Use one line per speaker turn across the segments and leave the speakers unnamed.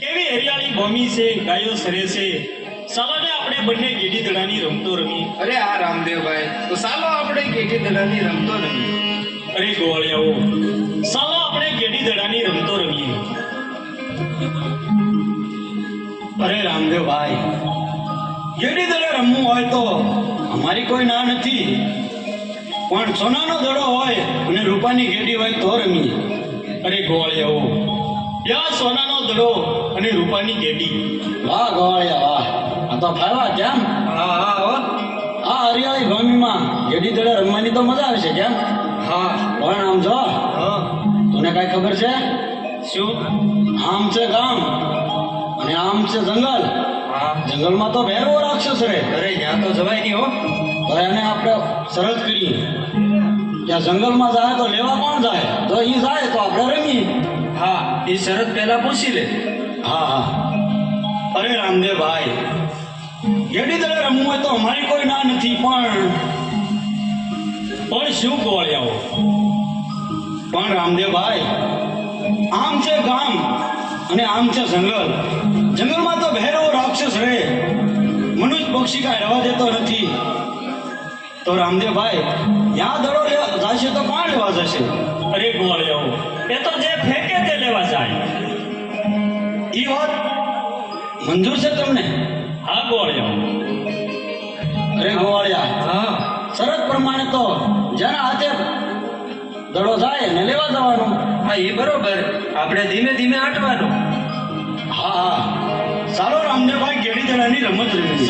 કેવી હરિયાળી ભૂમિ છે ગાયો સરે છે? સાલોને આપણે બંને ગેડી દડાની રમતો રમી
અરે આ રામદેવભાઈ. તો ચાલો આપણે ગેડી દડાની રમતો રમીએ.
અરે ગોવાળિયાઓ સાલો આપણે ગેડી દડાની રમતો રમીએ.
અરે રામદેવભાઈ ગેડી દડે રમવું હોય તો અમારી કોઈ ના નથી. પણ સોનાનો દડો હોય અને રૂપાની ગેડી હોય તો રમીએ.
અરે ગોવાળિયાઓ યા સોનાનો દડો અને રૂપાની ગેડી
વાહ ગવાળિયા વાહ. આ તો ફાવા કેમ
હા હા હો.
આ હરિયાળી ભૂમિમાં ગેડી દડે રમવાની તો મજા આવે છે કેમ
હા.
પણ આમ જો.
હા.
તને કાંઈ ખબર છે?
શું?
આમ છે ગામ અને આમ છે જંગલ.
હા.
જંગલમાં તો ભેરવો રાક્ષસ રહે
અરે ત્યાં તો જવાય નહીં હો.
તો એને આપણે સરસ કરીએ. ત્યાં જંગલમાં જાય તો લેવા કોણ જાય? તો એ જાય તો આપણે
એ શરત પહેલા પૂછી લે.
હા હા. અરે રામદેવભાઈ ગેડી દડે રમવું હોય તો અમારી કોઈ ના નથી પણ
પણ શું ગોવાળિયાઓ
પણ રામદેવભાઈ આમ છે ગામ અને આમ છે જંગલ. જંગલમાં તો ભેરો રાક્ષસ રહે. મનુષ્ય પક્ષી કાંઈ રહેવા દેતો નથી. તો રામદેવભાઈ ત્યાં દડો જશે તો કોણ લેવા જશે?
અરે ગોવાળિયાઓ એ તો જે ફેંકે લેવા જાય.
ઈ વાત મંજૂર છે તમને?
હા ગોવાળિયાઓ
અરે ગોવાળિયા
હા.
શરત પ્રમાણે તો જરા હાથે દડો જાય અને લેવા જવાનો.
હા એ બરોબર. આપણે ધીમે ધીમે આટવાનું
હા હા. ચાલો રામદેવભાઈ ગેડી દડાની રમત રમી.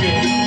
નાખી દીધો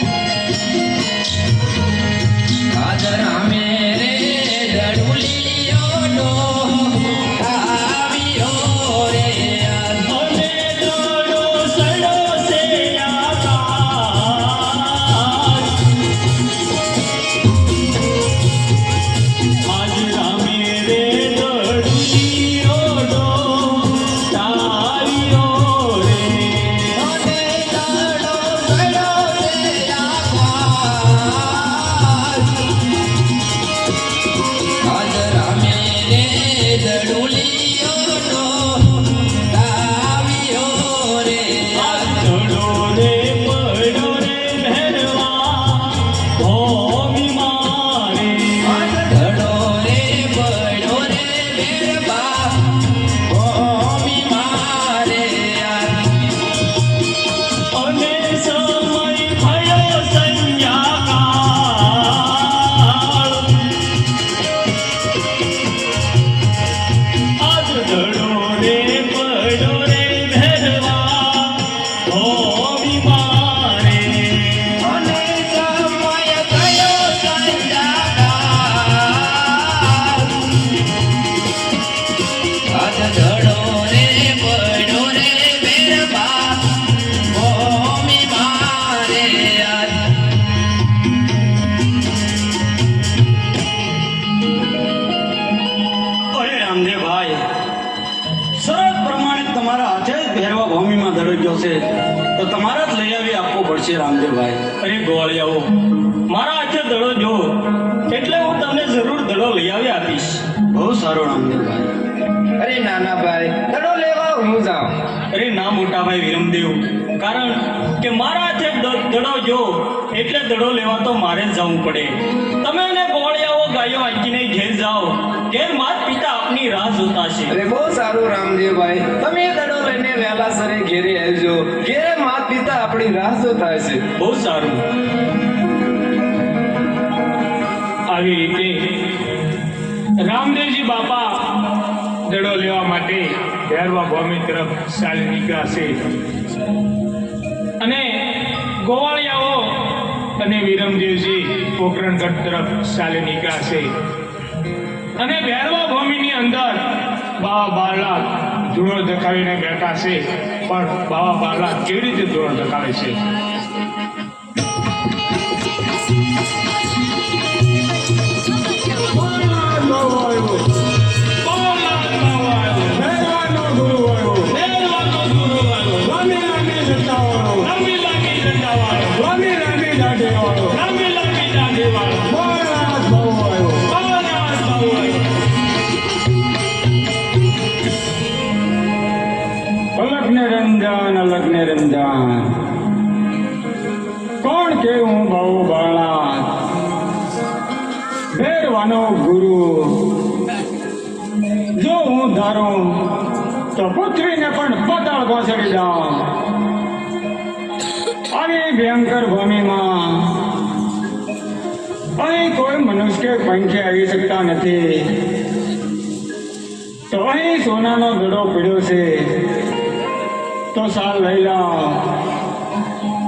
છે.
તો તમારા જ લઈ આવી આપવો પડશે રામદેવભાઈ.
અરે ગોવાળિયાઓ મારા હાથે દડો જો એટલે હું તમને જરૂર દડો લઈ આવી આપીશ.
બહુ સારો રામદેવભાઈ.
અરે નાના ભાઈ દડો લેવા હું જાઉં?
અરે ના મોટાભાઈ વિરમદેવ કારણ કે મારા હાથે દડો જો એટલે દડો લેવા તો મારે જ જવું પડે. તમે અને આવો ગાયો આંકીને ઘેર જાઓ. ઘેર માત પિતા આપની રાહ જોતા છે.
અરે બહુ સારું રામદેવભાઈ તમે દડો લઈને વહેલા સરે ઘેરે આવજો. ઘેરે માત પિતા આપણી રાહ જો થાય છે
બહુ સારું. આવી રીતે રામદેવજી બાપા દડો લેવા માટે ભેરવા ભૂમિ તરફ ચાલી નીકળ્યા છે. અને ગોવાળિયાઓ અને વિરમદેવજી પોકરણગઢ તરફ ચાલી છે. અને ભેરવા ભૂમિની અંદર બાવા બાળા ધૂળો દેખાવીને બેઠા છે. પણ બાવા બાલા કેવી રીતે ધૂળો ધકાવે છે?
ને રંજાન અલગ ને રંજાન કોણ કે હું બહુ બાળા ભેરવાનો ગુરુ. જો હું ધારું, તો પુત્રીને પણ પતાળ ઘોસડી જાઉં આવી ભયંકર ભૂમિમાં. અહીં કોઈ મનુષ્ય પંખે આવી શકતા નથી. તો અહીં સોનાનો દડો પીડ્યો છે. તો સાલ લઈ લાવ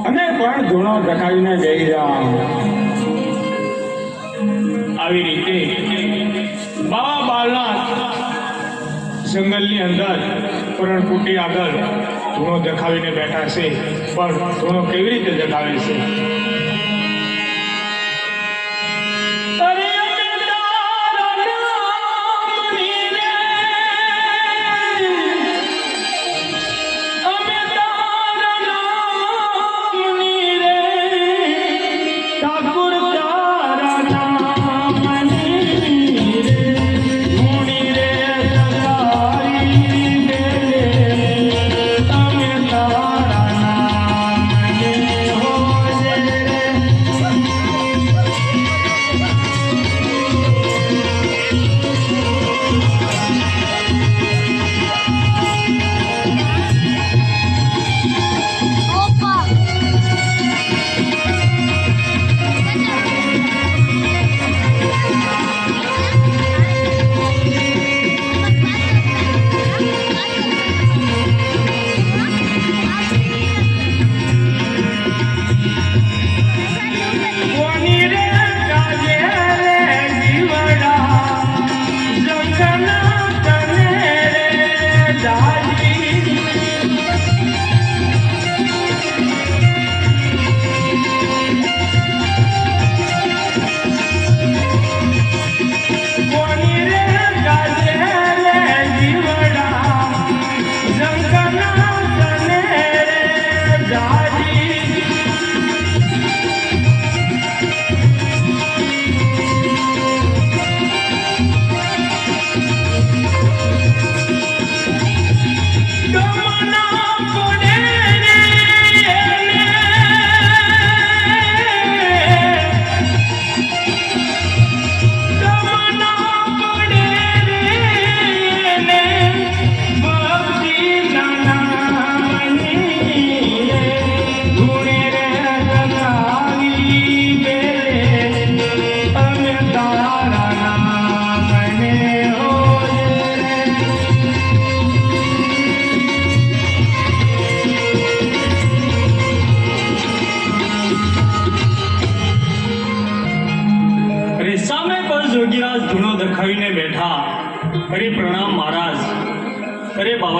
અને પણ ધૂણો દખાવીને જઈ જાઓ
આવી રીતે બાબા બાલનાથ જંગલની અંદર પરણકુટી આગળ ધૂણો દેખાવીને બેઠા છે. પણ ધૂણો કેવી રીતે દેખાવે છે?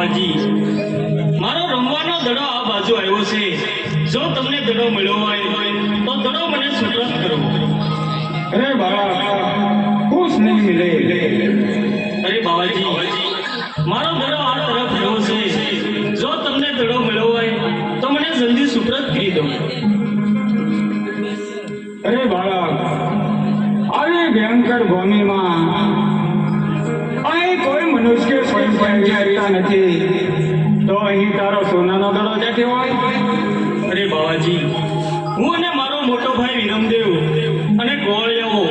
ભગવાનજી મારો રમવાનો દડો આ બાજુ આવ્યો છે. જો તમને દડો મળ્યો હોય તો દડો મને સુપ્રત કરો.
અરે બાળા ખુશ નહીં મિલે.
અરે બાવાજી મારો દડો આ તરફ રહ્યો છે.
જો તમને
દડો મળ્યો હોય તો મને જલ્દી સુપ્રત કરી દો. વિચારતા નથી. તો અહીં તારો સોનાનો દડો જતી હોય?
અરે બાવાજી, હું અને મારો મોટો ભાઈ વિરમદેવ અને ગોળ ગોળિયાઓ,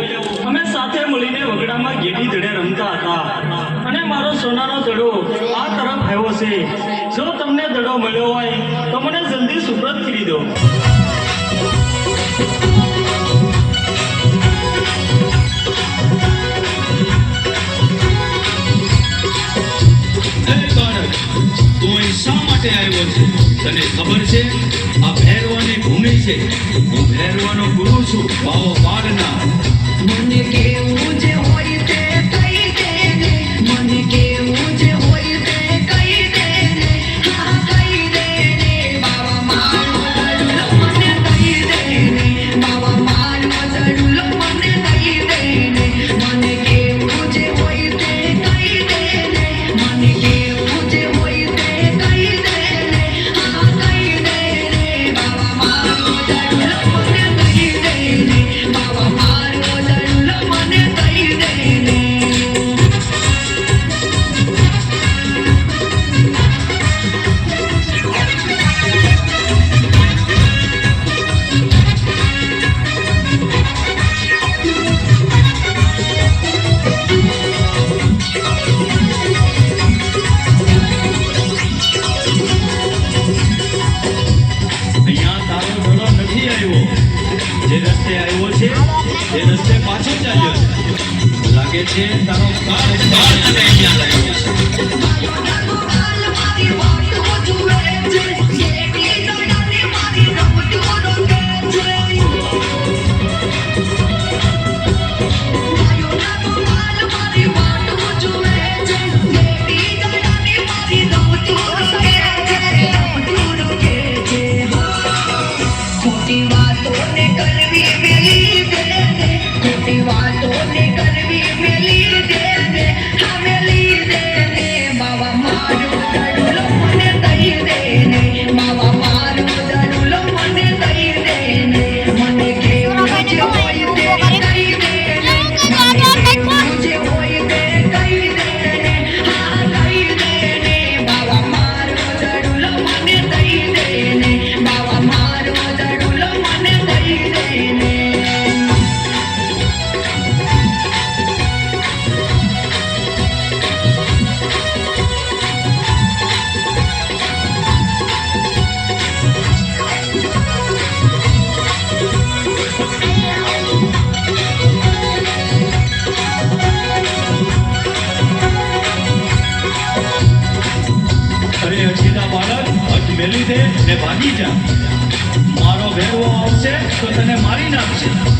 અમે સાથે મળીને વગડામાં ગેડી ધડે રમતા હતા. અને મારો સોનાનો દડો આ તરફ આવ્યો છે. જો તમને દડો મળ્યો હોય, તો મને જલ્દી સુપ્રત કરી દો
તું એ શા માટે આવ્યો છું? તને ખબર છે? આ ભેરવાની ભૂમિ છે. હું ભેરવાનો ગુરુ છું. ભાવો પાડના.
મને કેવું જે હોય તે
એ ભાગી જા મારો ભેગો આવશે તો તને મારી નાખશે.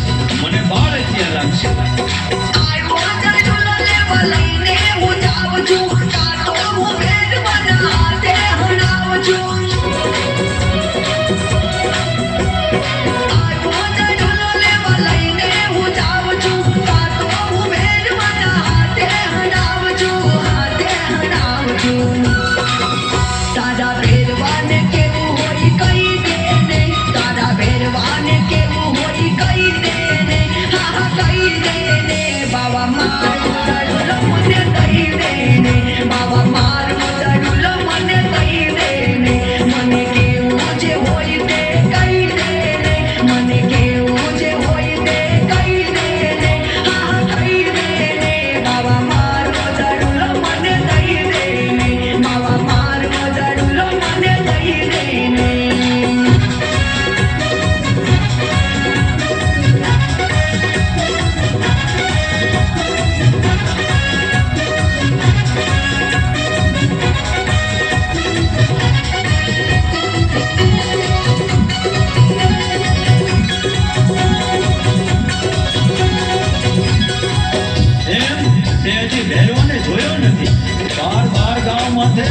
મધે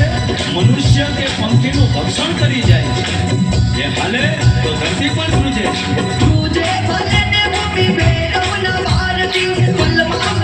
મનુષ્ય કે પંખીનું ભક્ષણ કરી જાય. છે એ હાલે તો ધરતી પર ધ્રુજે.
ધ્રુજે ભલે ભૂમિ ભેરવ ન ભારતી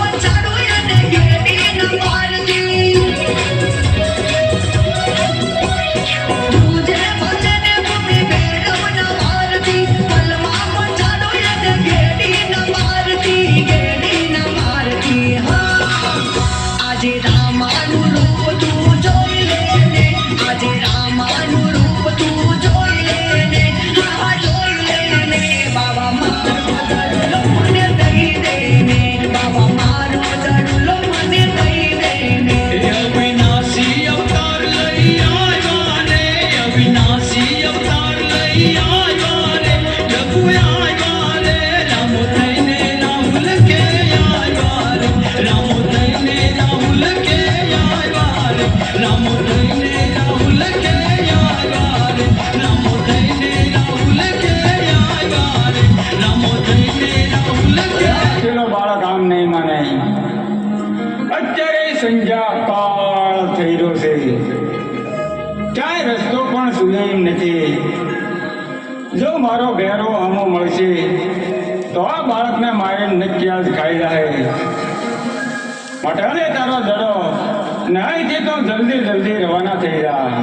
Yeah.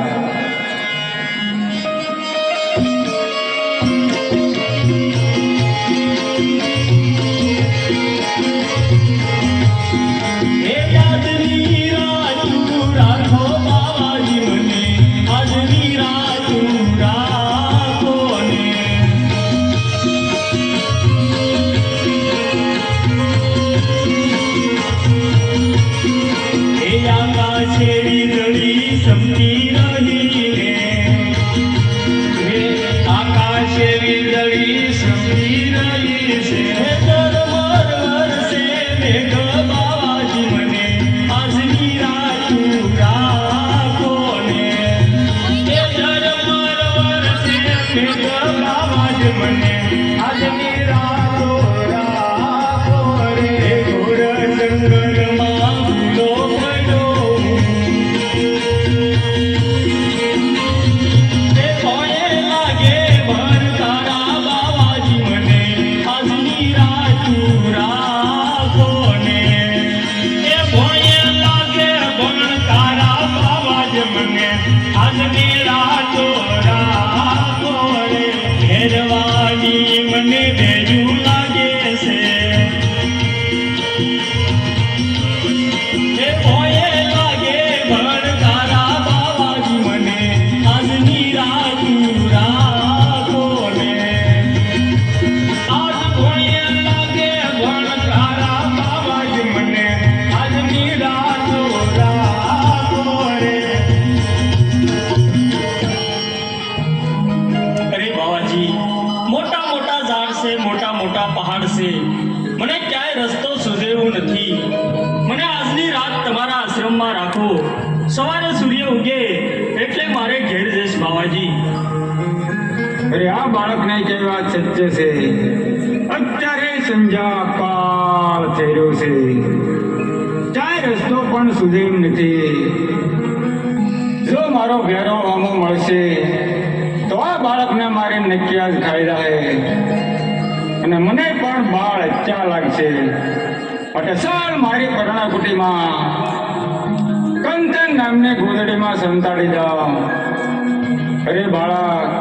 રાતું ઘેર અરે
આ બાળકને કેવી વાત સત્ય છે. અત્યારે સંધ્યા કાળ થઈ છે. ચાય રસ્તો પણ સુધેમ નથી. જો મારો ઘેરો આમો મળશે, તો આ બાળકને મારે નક્યા જ ખાઈ હે. અને મને પણ બાળ હત્યા લાગશે. માટે ચાલ મારી પરણાકુટીમાં કંચન નામની ગોદડીમાં સંતાડી જાઓ અરે બાળક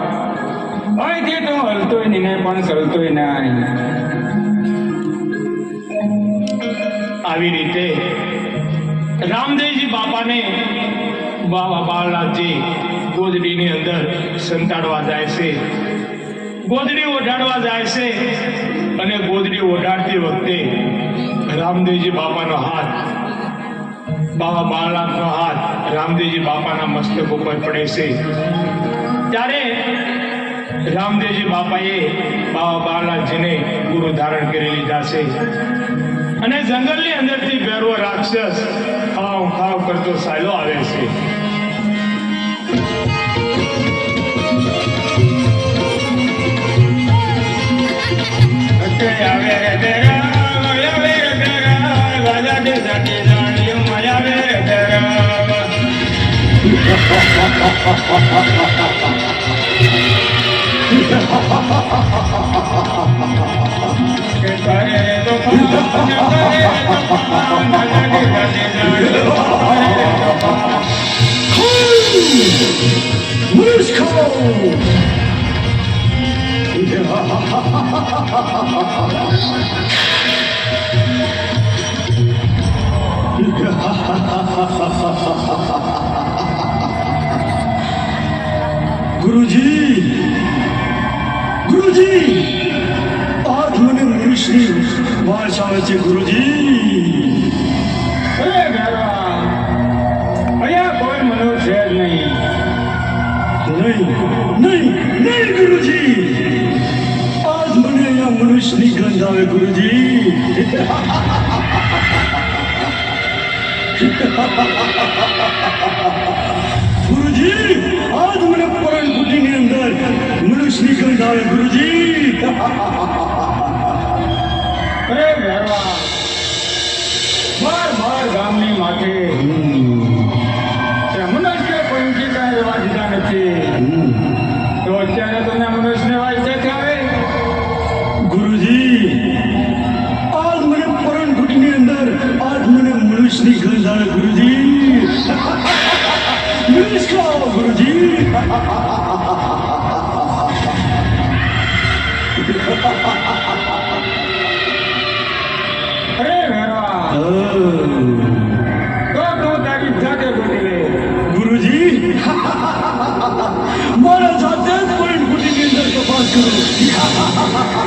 અહીંથી તો હલતોય નહીં પણ ચલતોય નહીં.
આવી રીતે રામદેવજી બાપાને બાબા બાળનાથજી ગોદડીની અંદર સંતાડવા જાય છે. ગોદડી ઓઢાડવા જાય છે અને ગોદડી ઓઢાડતી વખતે રામદેવજી બાપાનો હાથ બાબા બાળનાથનો હાથ રામદેવજી બાપાના મસ્તક ઉપર પડે છે. ત્યારે રામદેવજી બાપાએ બાબા બાલાજીને ગુરુ ધારણ કરી લીધા છે. અને જંગલની અંદરથી ભેરવો રાક્ષસ ખાવ ખાવ કરતો સાયલો આવે છે.
આવે રાજા કે તારે રે તો પાન, તારે
ગુરુજી. ગુરુજી. આજ મને મનુષ્યની વાસ આવે છે ગુરુજી.
અહીંયા કોઈ મનુષ્ય જ નહીં.
નહીં નહીં નહીં ગુરુજી. આજ મને અહીંયા મનુષ્યની ગંધ આવે ગુરુજી ગુરુજી. આજ મને પરણ કુટીની અંદર મનુષ્યની ગંધ આવે ગુરુજી
અરે ભેરવા, માર માર ગામની માથે
ગુરુજી
અરે વેરવા તો તું તારી જાતે ગોતી લે
ગુરુજી મારા જાતે જ પરણ ઘૂંટીની અંદર તપાસ કરો હા,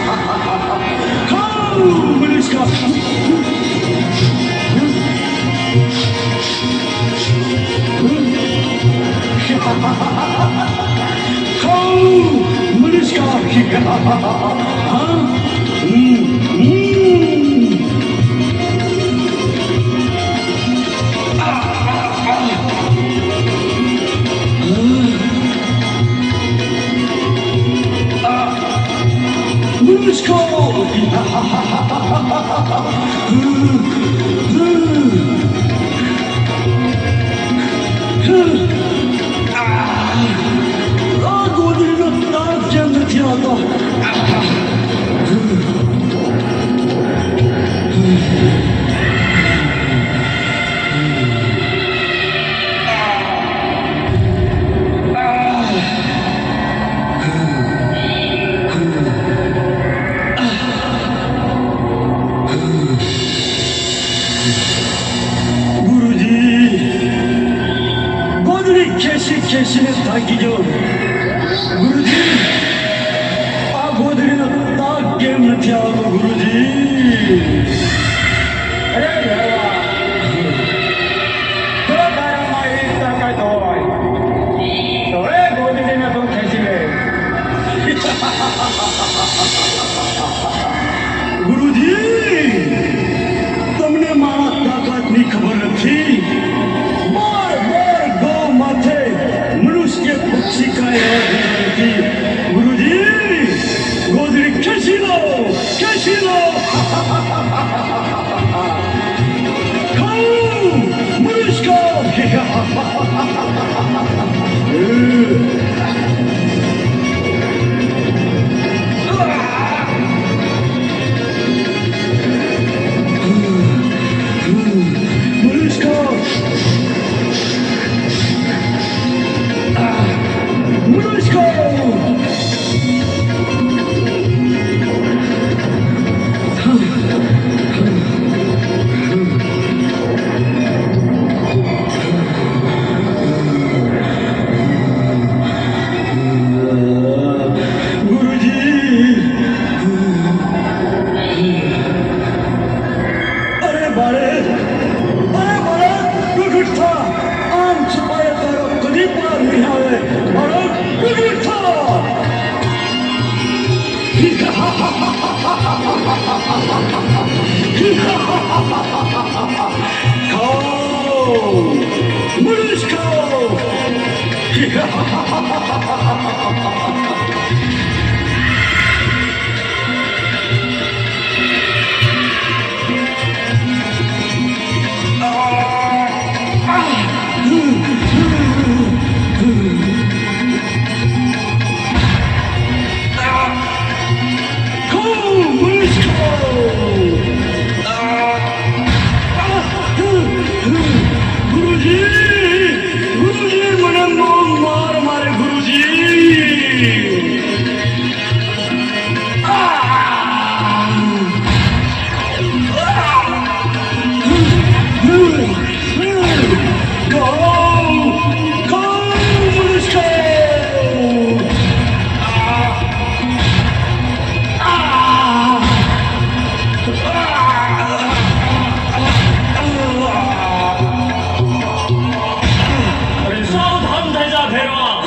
Georgia. ગોદડી ખેંચી ખેંચીને થાકી ગયો ગુરુજી આ ગોદડીનો તાક કેમ નથી આવતો મનુષ્ય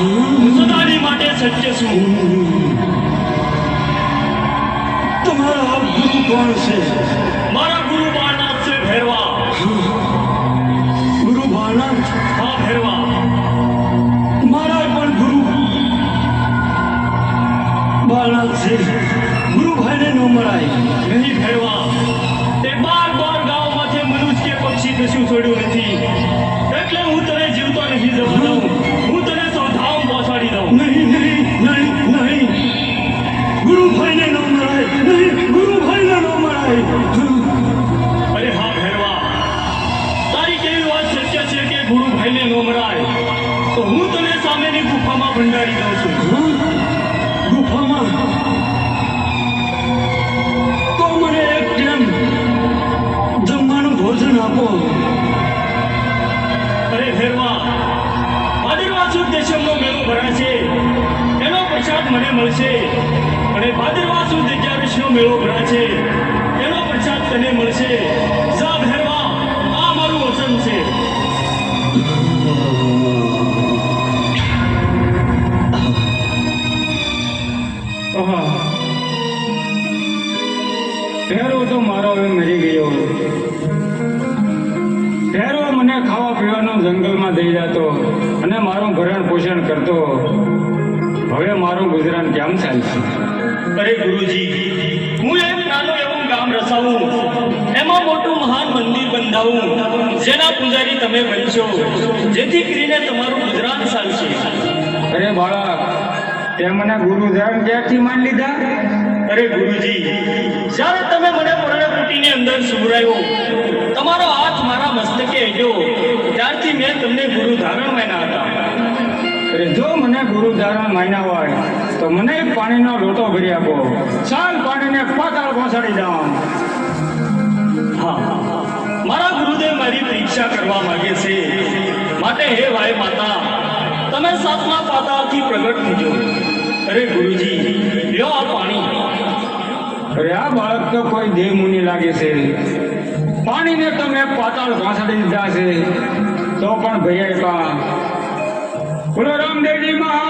સદાની માટે સત્ય છું
તમારા ગુરુ કોણ છે?
મારા ગુરુ બાળનાથ છે ભેરવા.
ગુરુ બાળનાથ?
હા ભેરવા.
મારા પણ ગુરુ. બાળનાથ છે. ગુરુભાઈને ન મળાય
નહીં ભેરવા. ગુફામાં ભંડારી દઉં છું.
ગુફામાં.
તો મને એક ટાઈમ જમવાનું ભોજન આપો. અરે ફેરવા. ભાદરવા સુદ દેશમનો મેળો ભરાશે એનો પ્રસાદ મને મળશે. અને ભાદરવા સુદ અગિયારસનો મેળો ભરાશે
ચાલશે.
અરે ગુરુજી હું એક નાનું એવું ગામ રસાવું. એમાં મોટું મહાન મંદિર બંધાવું. જેના પૂજારી તમે બનશો. જેથી કરીને તમારું ગુજરાન ચાલશે.
અરે બાળક તે મને ગુરુ ધર્મ ક્યારથી માન લીધા?
અરે ગુરુજી જ્યારે તમે મને પર્ણકુટીની અંદર સુવરાયો તમારો હાથ મારા મસ્તકે હેડ્યો ત્યારથી મેં તમને ગુરુ ધારણ માન્યા હતા.
અરે જો મને ગુરુ ધારણ માન્યા હોય તો મને પાણીનો લોટો ભરી આપો. ચાલ પાણીને પાતાળ પહોંચાડી
જાઓ મારા ગુરુદેવ મારી પરીક્ષા કરવા માંગે છે. માટે હે ભાઈ માતા તમે સાતમા પાતાળથી પ્રગટ થજો. અરે ગુરુજી લ્યો આ પાણી.
અરે આ બાળક તો કોઈ દેવ મુનિ લાગે છે. પાણીને તમે પાતાળ પહોંચાડી દીધા છે. તો પણ ભૈયા બોલો રામદેવજી મહા